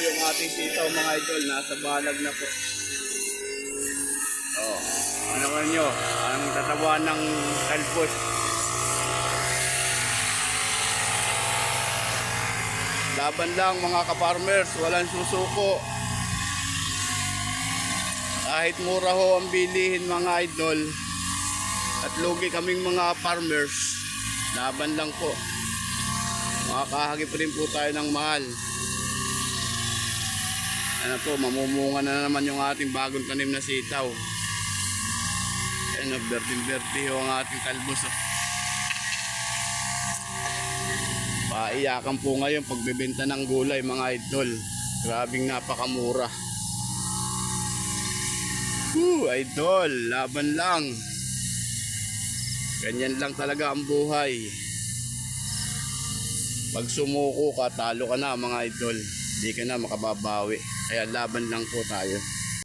yung ating sitaw mga idol. Nasa balag na po. Oh, ano ko nyo? Ang tatawan ng talpos. Laban lang mga ka-farmers, walang susuko. Kahit mura ho ang bilihin mga idol, at lugi kaming mga farmers, laban lang po. Makakahagip rin po tayo ng mahal. Ano po, mamumunga na naman yung ating bagong tanim na sitaw. Ayan, bertin-berti ang ating talbos. Oh. Paiyakan po ngayon pagbebenta ng gulay mga idol. Grabing napakamura. Woo, idol, laban lang. Ganyan lang talaga ang buhay. Pag sumuko ka, talo ka na mga idol. Hindi ka na makababawi. Kaya laban lang po tayo.